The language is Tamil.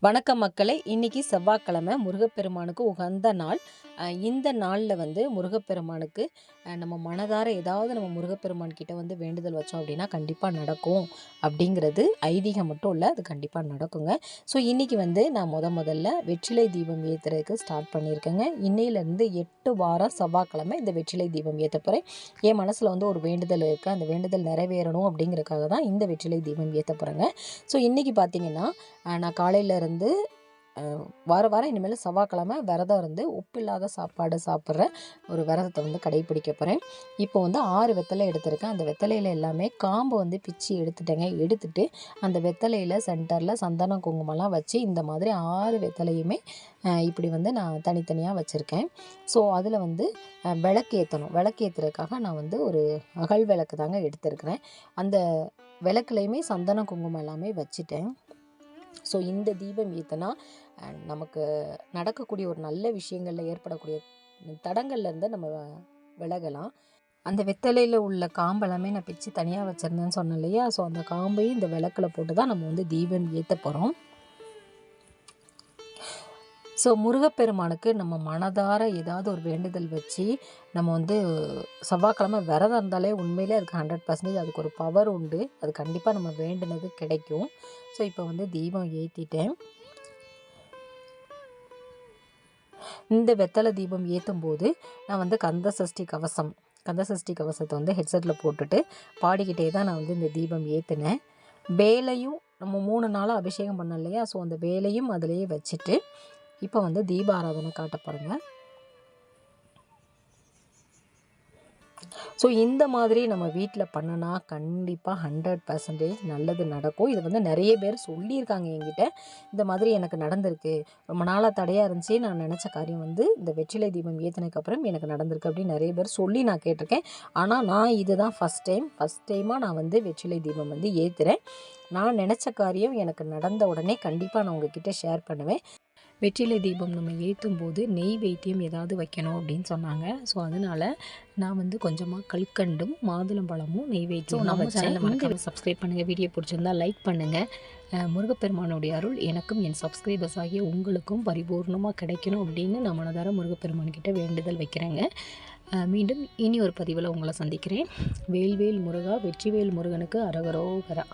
வணக்கம் மக்களே. இன்னைக்கு செவ்வாய்க்கிழமை முருகப்பெருமானுக்கு உகந்த நாள். இந்த நாளில் வந்து முருகப்பெருமானுக்கு நம்ம மனதார ஏதாவது நம்ம முருகப்பெருமான் கிட்ட வந்து வேண்டுதல் வச்சோம் அப்படின்னா கண்டிப்பாக நடக்கும். அப்படிங்கிறது ஐதீகம் மட்டும் இல்லை அது கண்டிப்பாக நடக்குங்க. ஸோ இன்றைக்கி வந்து நான் முத முதல்ல வெற்றிலை தீபம் ஏற்றுறதுக்கு ஸ்டார்ட் பண்ணியிருக்கேங்க. இன்னையிலேருந்து எட்டு வாரம் செவ்வாய்க்கிழமை இந்த வெற்றிலை தீபம் ஏற்ற போகிறேன் என் மனசில் வந்து ஒரு வேண்டுதல் இருக்குது அந்த வேண்டுதல் நிறைவேறணும் அப்படிங்கிறதுக்காக தான் இந்த வெற்றிலை தீபம் ஏற்ற போகிறேங்க ஸோ இன்றைக்கி பார்த்தீங்கன்னா நான் காலையிலேருந்து வார வாரம் இனிமேல் செவ்வாய்க்கிழமை விரதம் இருந்து உப்பில்லாத சாப்பாடு சாப்பிட்ற ஒரு விரதத்தை வந்து கடைபிடிக்க போகிறேன் இப்போ வந்து ஆறு வெத்தலை எடுத்திருக்கேன். அந்த வெத்தலையில் எல்லாமே காம்பை வந்து பிச்சு எடுத்துட்டேங்க. எடுத்துட்டு அந்த வெத்தலையில் சென்டரில் சந்தனம் குங்குமம்லாம் வச்சு இந்த மாதிரி ஆறு வெத்தலையுமே இப்படி வந்து நான் தனித்தனியாக வச்சுருக்கேன். ஸோ அதில் வந்து விளக்கு ஏற்றணும் விளக்கு ஏற்றுறதுக்காக நான் வந்து ஒரு அகல் விளக்கு தாங்க எடுத்திருக்கிறேன். அந்த விளக்குலையுமே சந்தனம் குங்குமம் எல்லாமே வச்சுட்டேன். ஸோ இந்த தீபம் ஏற்றினா அண்ட் நமக்கு நடக்கக்கூடிய ஒரு நல்ல விஷயங்களில் ஏற்படக்கூடிய தடங்கள்லேருந்து நம்ம விலகலாம். அந்த வெத்தலையில் உள்ள காம்பெல்லாமே நான் பிச்சு தனியாக வச்சுருந்தேன்னு சொன்னேன் இல்லையா? ஸோ அந்த காம்பையும் இந்த விளக்கில் போட்டு தான் நம்ம வந்து தீபம் ஏற்ற போகிறோம் ஸோ முருகப்பெருமானுக்கு நம்ம மனதார ஏதாவது ஒரு வேண்டுதல் வச்சு நம்ம வந்து செவ்வாய்க்கிழமை விரதம் இருந்தாலே உண்மையிலே அதுக்கு ஹண்ட்ரட் பர்சன்டேஜ் அதுக்கு ஒரு பவர் உண்டு. அது கண்டிப்பாக நம்ம வேண்டுனது கிடைக்கும். ஸோ இப்போ வந்து தீபம் ஏற்றிட்டேன் இந்த வெத்தலை தீபம் ஏற்றும் போது நான் வந்து கந்த சஷ்டி கவசம் கந்த சஷ்டி கவசத்தை வந்து ஹெட்செட்டில் போட்டுட்டு பாடிக்கிட்டே தான் நான் வந்து இந்த தீபம் ஏற்றினேன் வேலையும் நம்ம மூணு நாளாக அபிஷேகம் பண்ண இல்லையா ஸோ அந்த வேலையும் அதிலேயே வச்சுட்டு இப்போ வந்து தீபாராதனை காட்ட பாருங்கள் ஸோ இந்த மாதிரி நம்ம வீட்டில் பண்ணனா கண்டிப்பாக ஹண்ட்ரட் பர்சன்டேஜ் நல்லது நடக்கும். இது வந்து நிறைய பேர் சொல்லியிருக்காங்க என்கிட்ட. இந்த மாதிரி எனக்கு நடந்திருக்கு. ரொம்ப நாளாக தடையாக இருந்துச்சு. நான் நினச்ச காரியம் வந்து இந்த வெற்றிலை தீபம் ஏற்றினதுக்கப்புறம் எனக்கு நடந்திருக்கு அப்படின்னு நிறைய பேர் சொல்லி நான் கேட்டிருக்கேன். ஆனால் நான் இதுதான் ஃபஸ்ட் டைம் ஃபஸ்ட் டைமாக நான் வந்து வெற்றிலை தீபம் வந்து ஏற்றுறேன் நான் நினச்ச காரியம் எனக்கு நடந்த உடனே கண்டிப்பாக நான் உங்ககிட்ட ஷேர் பண்ணுவேன். வெற்றிலை தீபம் நம்ம ஏற்றும் போது நெய் வைத்தியம் ஏதாவது வைக்கணும் அப்படின்னு சொன்னாங்க. ஸோ அதனால் நான் வந்து கொஞ்சமாக கல்கண்டும் மாதுளம்பழமும் நெய் வைத்தியம் நம்ம சேனலை மறக்காம சப்ஸ்கிரைப் பண்ணுங்கள் வீடியோ பிடிச்சிருந்தா லைக் பண்ணுங்கள் முருகப்பெருமானுடைய அருள் எனக்கும் என் சப்ஸ்கிரைபர்ஸ் ஆகிய உங்களுக்கும் பரிபூர்ணமாக கிடைக்கணும் அப்படின்னு நான் மனதார முருகப்பெருமான்கிட்ட வேண்டுதல் வைக்கிறேங்க. மீண்டும் இனி ஒரு பதிவில் உங்களை சந்திக்கிறேன். வேல்வேல் முருகா வெற்றிவேல் முருகனுக்கு அரகரோகரா.